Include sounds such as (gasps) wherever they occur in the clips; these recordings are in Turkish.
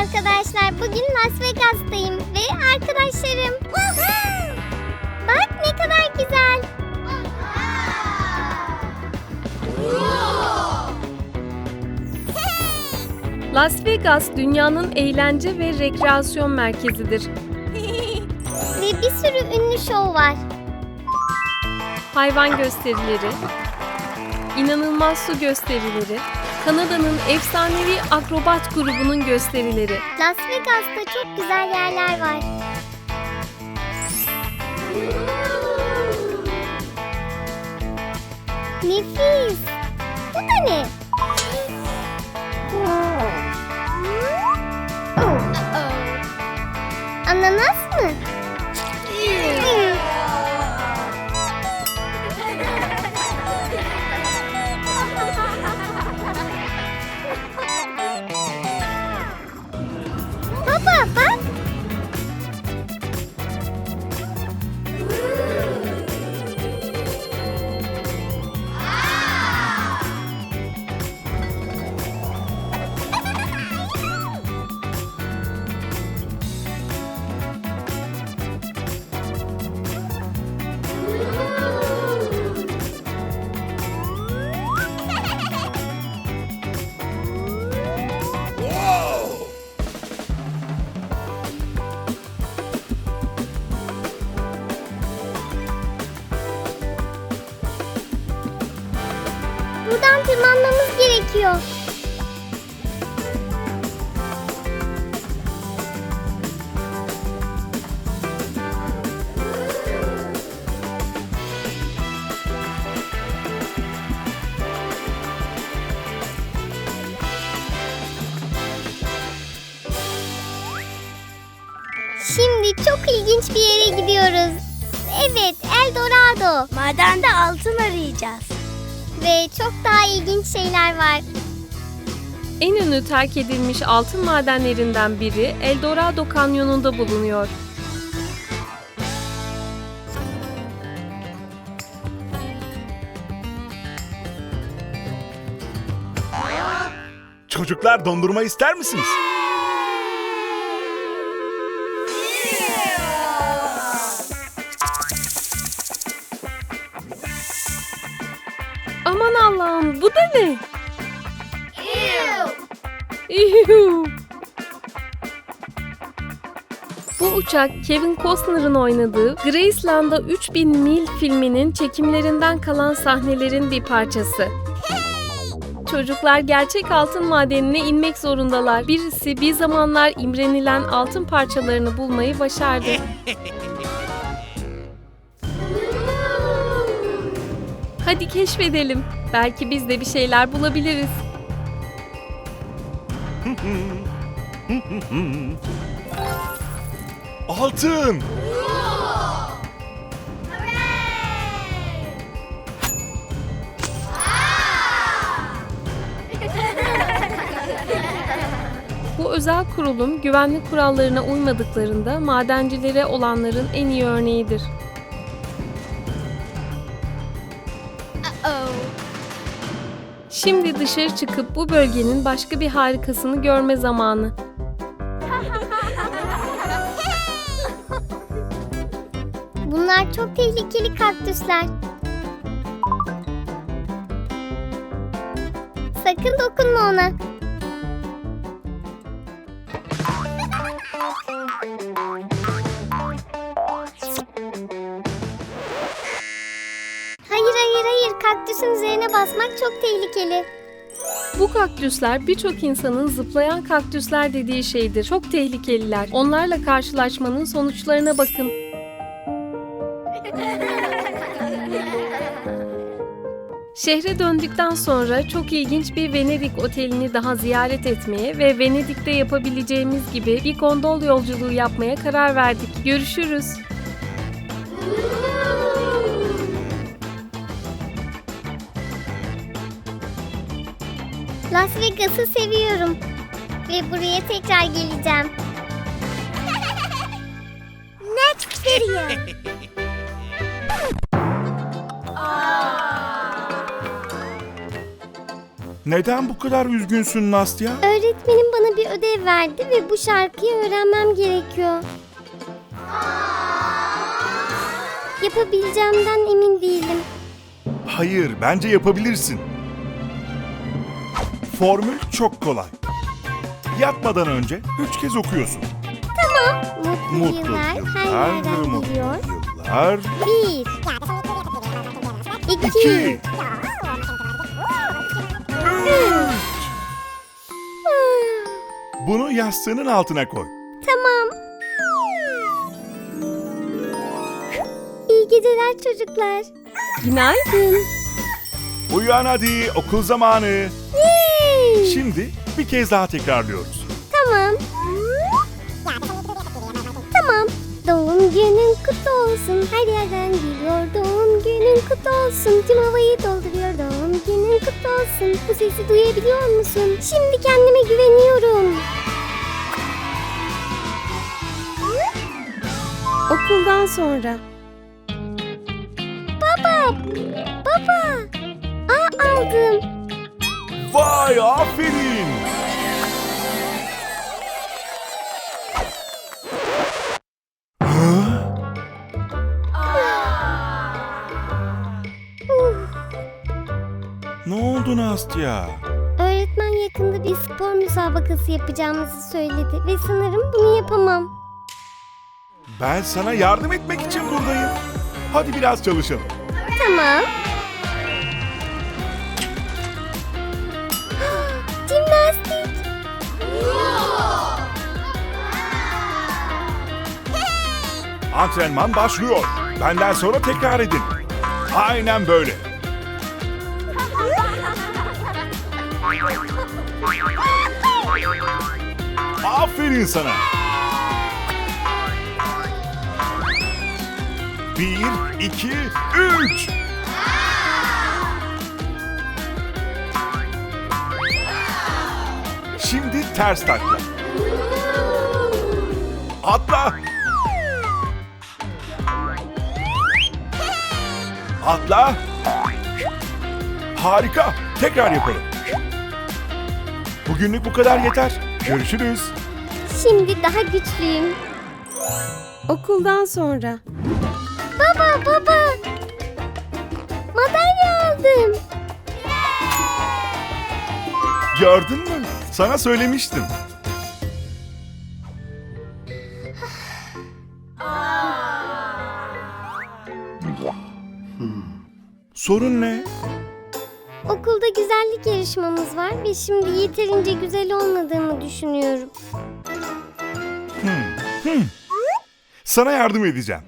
arkadaşlar. Bugün Las Vegas'tayım ve arkadaşlarım. Bak ne kadar güzel. Las Vegas dünyanın eğlence ve rekreasyon merkezidir. Ve bir sürü ünlü şov var. Hayvan gösterileri, inanılmaz su gösterileri, Kanada'nın efsanevi akrobat grubunun gösterileri. Las Vegas'ta çok güzel yerler var. Nefis. Bu da ne? Gerekiyor. Şimdi çok ilginç bir yere gidiyoruz. Evet, El Dorado. Madende altın arayacağız. Ve çok daha ilginç şeyler var. En ünlü terk edilmiş altın madenlerinden biri El Dorado Kanyonu'nda bulunuyor. Çocuklar dondurma ister misiniz? Aman Allah'ım bu da ne? Yuhu. Bu uçak Kevin Costner'ın oynadığı Graceland'a 3000 Mil filminin çekimlerinden kalan sahnelerin bir parçası. Çocuklar gerçek altın madenine inmek zorundalar. Birisi bir zamanlar imrenilen altın parçalarını bulmayı başardı. Hadi keşfedelim. Belki biz de bir şeyler bulabiliriz. Altın! Bu özel kurulum güvenlik kurallarına uymadıklarında madencilere olanların en iyi örneğidir. Şimdi dışarı çıkıp bu bölgenin başka bir harikasını görme zamanı. Bunlar çok tehlikeli kaktüsler. Sakın dokunma ona. Çok tehlikeli. Bu kaktüsler birçok insanın zıplayan kaktüsler dediği şeydir. Çok tehlikeliler. Onlarla karşılaşmanın sonuçlarına bakın. Şehre döndükten sonra çok ilginç bir Venedik otelini daha ziyaret etmeye ve Venedik'te yapabileceğimiz gibi bir gondol yolculuğu yapmaya karar verdik. Görüşürüz. Las Vegas'ı seviyorum. Ve buraya tekrar geleceğim. (laughs) Next video. Neden bu kadar üzgünsün Nastya? Öğretmenim bana bir ödev verdi ve bu şarkıyı öğrenmem gerekiyor. Yapabileceğimden emin değilim. Hayır, bence yapabilirsin. Formül çok kolay. Yatmadan önce üç kez okuyorsun. Mutlu, Mutlu yıllar, her yıllar, yerden mutlu geliyor. yıllar. Bir, iki, İki. Bunu yastığının altına koy. tamam. İyi geceler çocuklar. Günaydın. Uyan hadi, okul zamanı. Şimdi bir kez daha tekrarlıyoruz. Tamam. Tamam. Doğum günün kutlu olsun. Her yerden geliyor. Doğum günün kutlu olsun. Tüm havayı dolduruyor. Doğum günün kutlu olsun. Bu sesi duyabiliyor musun? Şimdi kendime güveniyorum. Okuldan sonra. Baba! Baba! Vay aferin. Ne oldu Nastya? Öğretmen yakında bir spor müsabakası yapacağımızı söyledi ve sanırım bunu yapamam. Ben sana yardım etmek için buradayım. Hadi biraz çalışalım. Tamam. Antrenman başlıyor. Benden sonra tekrar edin. Aynen böyle. Aferin sana. Bir, iki, üç. Şimdi ters takla. Atla. Atla. Harika. Tekrar yapalım. Bugünlük bu kadar yeter. Görüşürüz. Şimdi daha güçlüyüm. Okuldan sonra. Baba baba. Madalya aldım. Gördün mü? Sana söylemiştim. Sorun ne? Okulda güzellik yarışmamız var ve şimdi yeterince güzel olmadığımı düşünüyorum. Sana yardım edeceğim.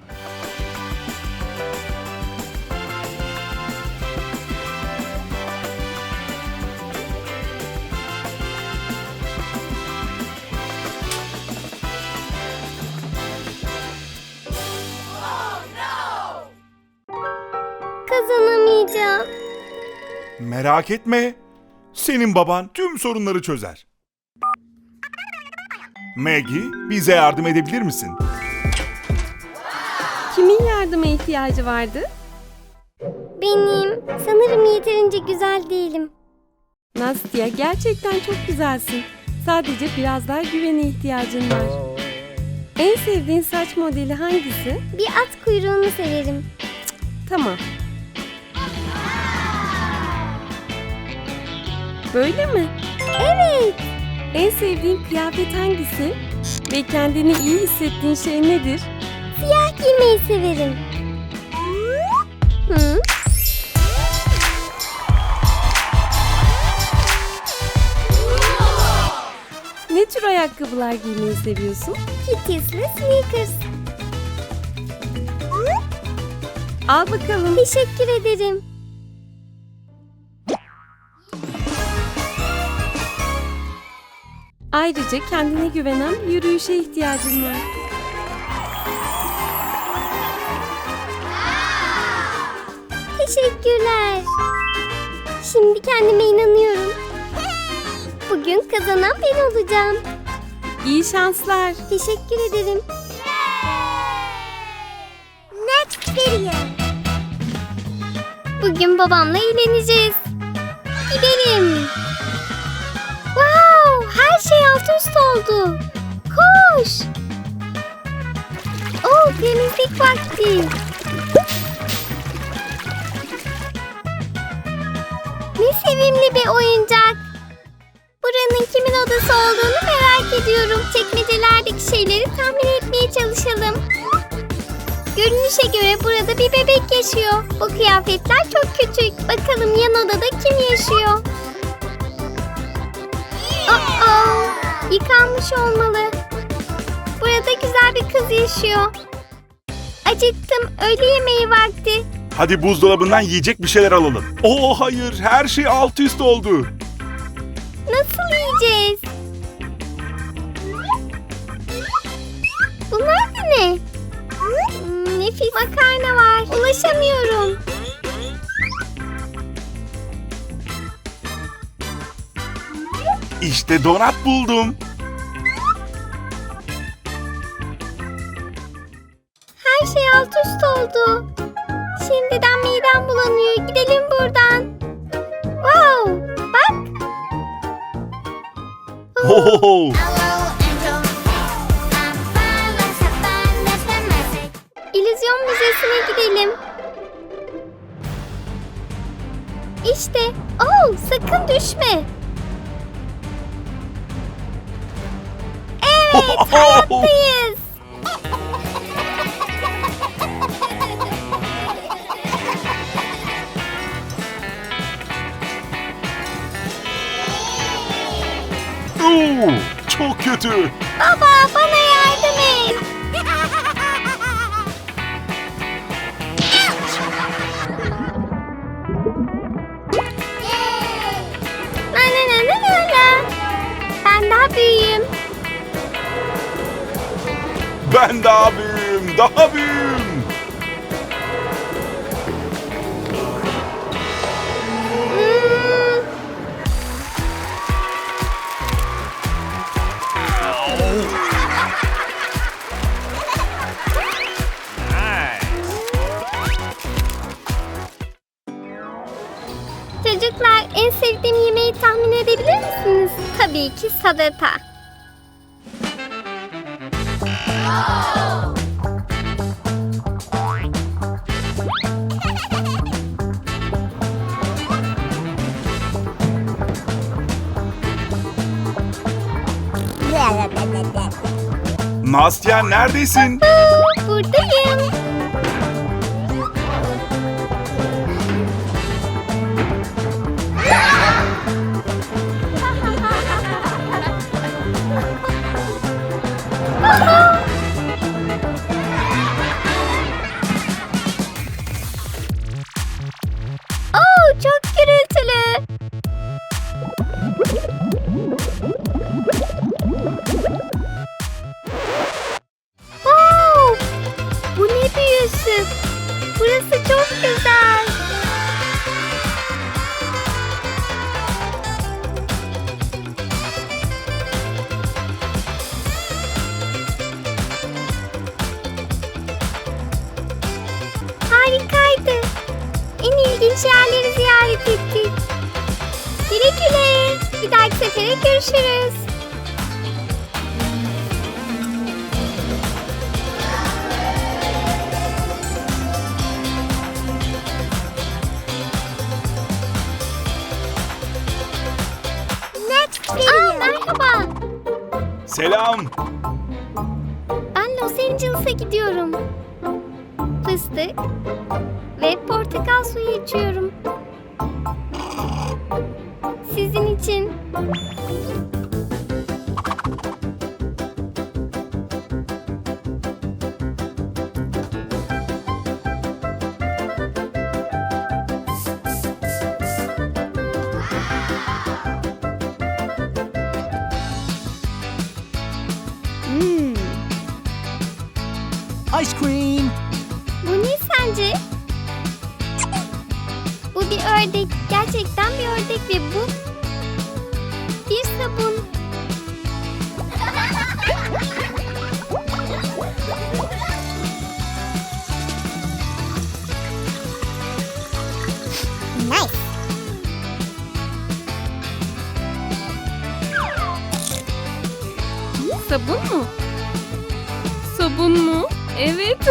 Merak etme. Senin baban tüm sorunları çözer. Maggie, bize yardım edebilir misin? Kimin yardıma ihtiyacı vardı? Benim sanırım yeterince güzel değilim. Nastya gerçekten çok güzelsin. Sadece biraz daha güvene ihtiyacın var. En sevdiğin saç modeli hangisi? Bir at kuyruğunu severim. Tamam. Böyle mi? Evet. En sevdiğin kıyafet hangisi? Ve kendini iyi hissettiğin şey nedir? Siyah giymeyi severim. Hı? Ne tür ayakkabılar giymeyi seviyorsun? Kittis'le sneakers. Al bakalım. Teşekkür ederim. Ayrıca kendine güvenen bir yürüyüşe ihtiyacın var. Teşekkürler. Şimdi kendime inanıyorum. Bugün kazanan ben olacağım. İyi şanslar. Teşekkür ederim. Next video. Bugün babamla eğleneceğiz. gidelim. Alt üst oldu. Koş. Oh, temizlik vakti. Ne sevimli bir oyuncak. Buranın kimin odası olduğunu merak ediyorum. Çekmecelerdeki şeyleri tahmin etmeye çalışalım. Görünüşe göre burada bir bebek yaşıyor. Bu kıyafetler çok küçük. Bakalım yan odada kim yaşıyor? Aa, yıkanmış olmalı. Burada güzel bir kız yaşıyor. Acıktım. Öğle yemeği vakti. Hadi buzdolabından yiyecek bir şeyler alalım. Oo hayır her şey alt üst oldu. Nasıl yiyeceğiz? Bunlar da ne? Hmm, nefis makarna var. Ulaşamıyorum. İşte donat buldum. Her şey alt üst oldu. Şimdiden midem bulanıyor. Gidelim buradan. Wow! Bak. Ho İllüzyon Müzesi'ne gidelim. İşte. Oh, sakın düşme. Evet, hayattayız. Oo, sevdiğim yemeği tahmin edebilir misiniz? Tabii ki salata. (laughs) Nastya neredesin? Selam. Ben Los Angeles'a gidiyorum. Fıstık ve portakal suyu içiyorum. Sizin için. bir ördek. Gerçekten bir ördek ve bu bir sabun. nice. Sabun mu? Sabun mu? Evet. (laughs)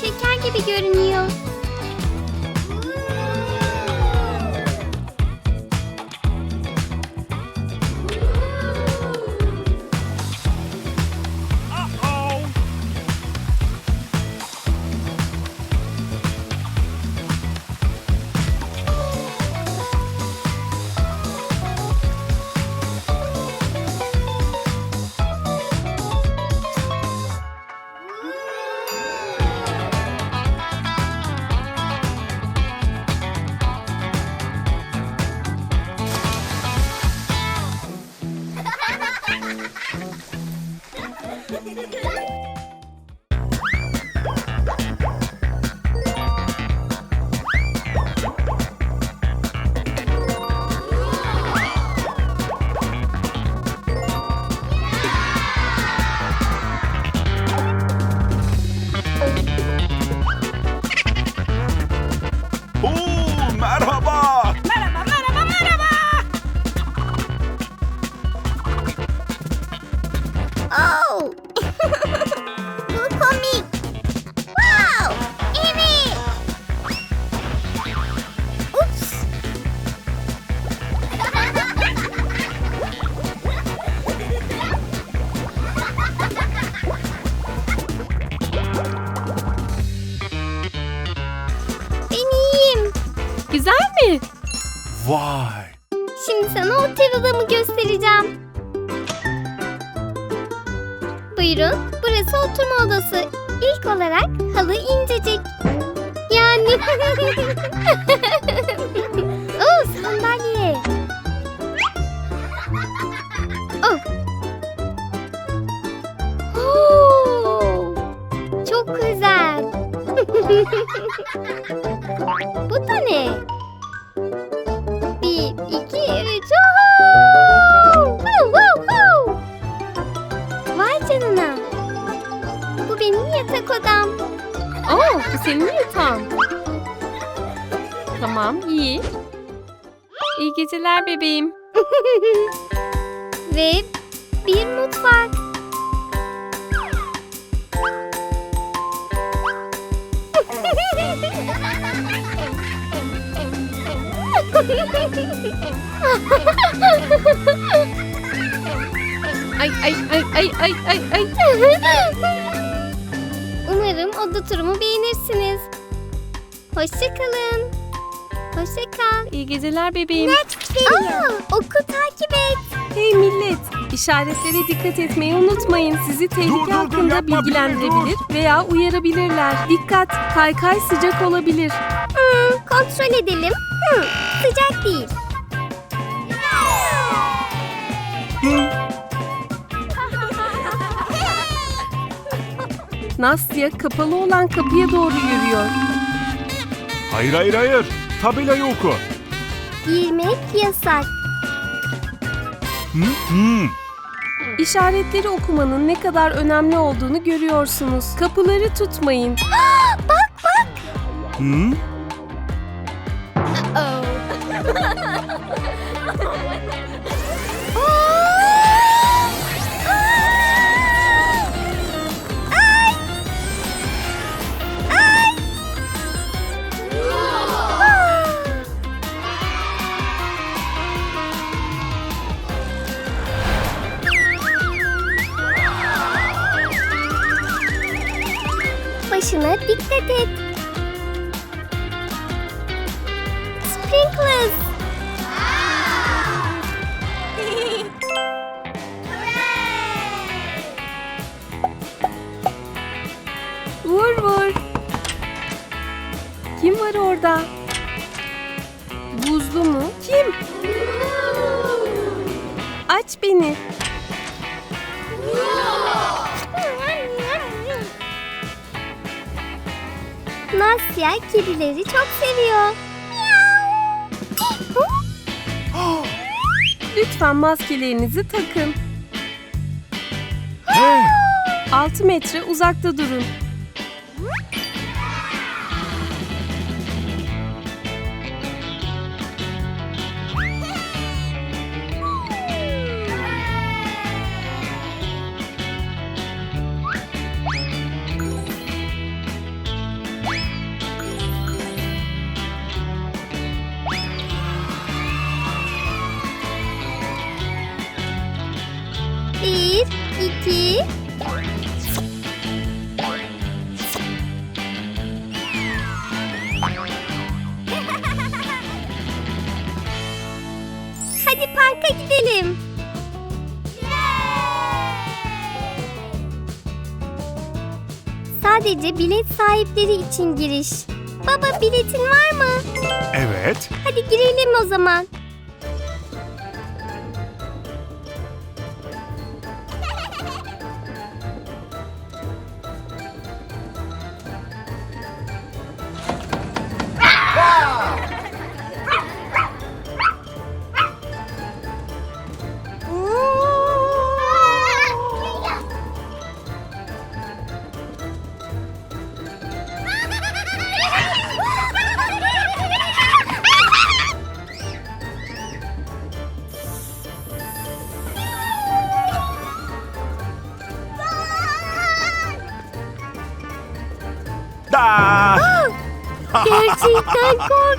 Şeker gibi görünüyor. (laughs) Bu da ne? Bir, iki, üç. Woo! Woo, woo, woo! Vay canına. Bu benim yatak odam. Oo, bu senin yatağın. Tamam, iyi. İyi geceler bebeğim. (laughs) Ve bir mutfak. Ay ay ay ay ay ay ay. Umarım oda turumu beğenirsiniz. Hoşçakalın. Hoşça kal. İyi geceler bebeğim. Aa, oku takip et. Hey millet, işaretlere dikkat etmeyi unutmayın. Sizi tehlike Dur, dur, dur, hakkında yapma, bilgilendirebilir veya uyarabilirler. Dikkat, kaykay sıcak olabilir. Kontrol edelim. Hmm, sıcak değil. (laughs) Nastya kapalı olan kapıya doğru yürüyor. Hayır hayır hayır. Tabelayı oku. Girmek yasak. Hı? Hı. İşaretleri okumanın ne kadar önemli olduğunu görüyorsunuz. Kapıları tutmayın. Hı? Başına dikkat et. Kim var orada? Buzlu mu? Kim? Aç beni. Nasya kedileri çok seviyor. (gasps) Lütfen maskelerinizi takın. Hey. 6 metre uzakta durun. Gidelim. Sadece bilet sahipleri için giriş. Baba biletin var mı? Evet. Hadi girelim o zaman.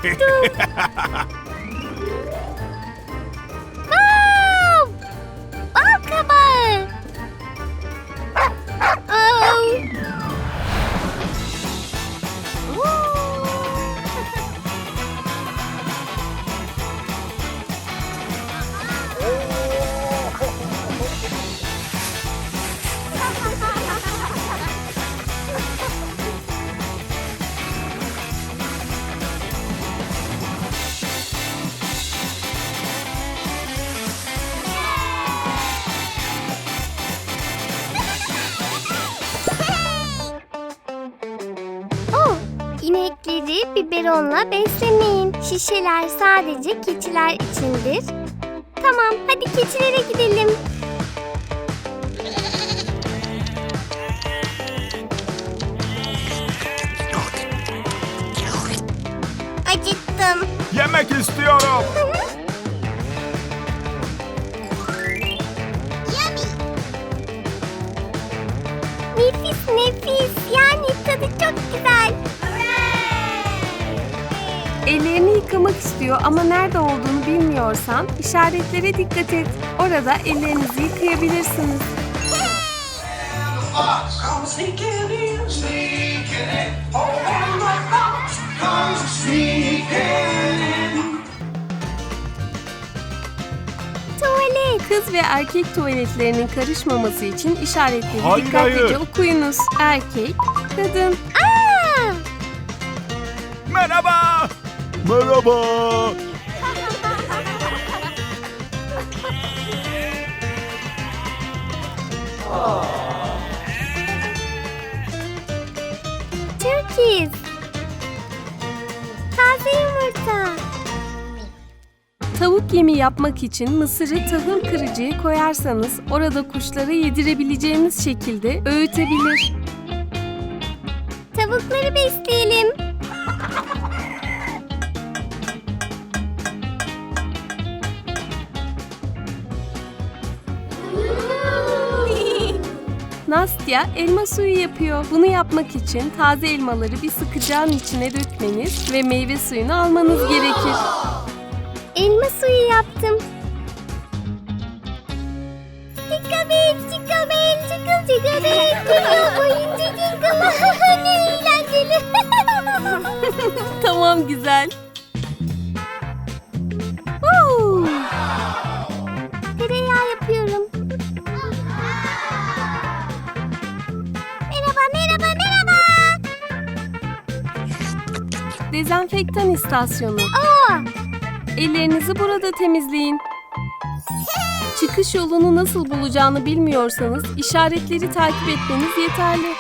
Gerçekten biberonla beslemeyin. Şişeler sadece keçiler içindir. Tamam, hadi keçilere gidelim. Acıttım. Yemek istiyorum. Nefis nefis. Yani tadı çok güzel. Yıkamak istiyor ama nerede olduğunu bilmiyorsan işaretlere dikkat et. Orada ellerinizi yıkayabilirsiniz. Tuvalet. Kız ve erkek tuvaletlerinin karışmaması için işaretleri Hayır, dikkatlice hayır. okuyunuz. Erkek, kadın. Merhaba. Merhaba. Turkeys. Taze yumurta. Tavuk yemi yapmak için mısırı tahıl kırıcıya koyarsanız orada kuşlara yedirebileceğimiz şekilde öğütebilir. Tavukları besleyelim. Nastya elma suyu yapıyor. Bunu yapmak için taze elmaları bir sıkacağın içine dökmeniz ve meyve suyunu almanız gerekir. Elma suyu yaptım. Çıkabel, çıkabel, çıkıl çıkabel. Dünya boyunca çıkıl. (laughs) ne eğlenceli. (laughs) tamam güzel. Tereyağı yapıyorum. Dezenfektan istasyonu. Aa, Ellerinizi burada temizleyin. Çıkış yolunu nasıl bulacağını bilmiyorsanız işaretleri takip etmeniz yeterli.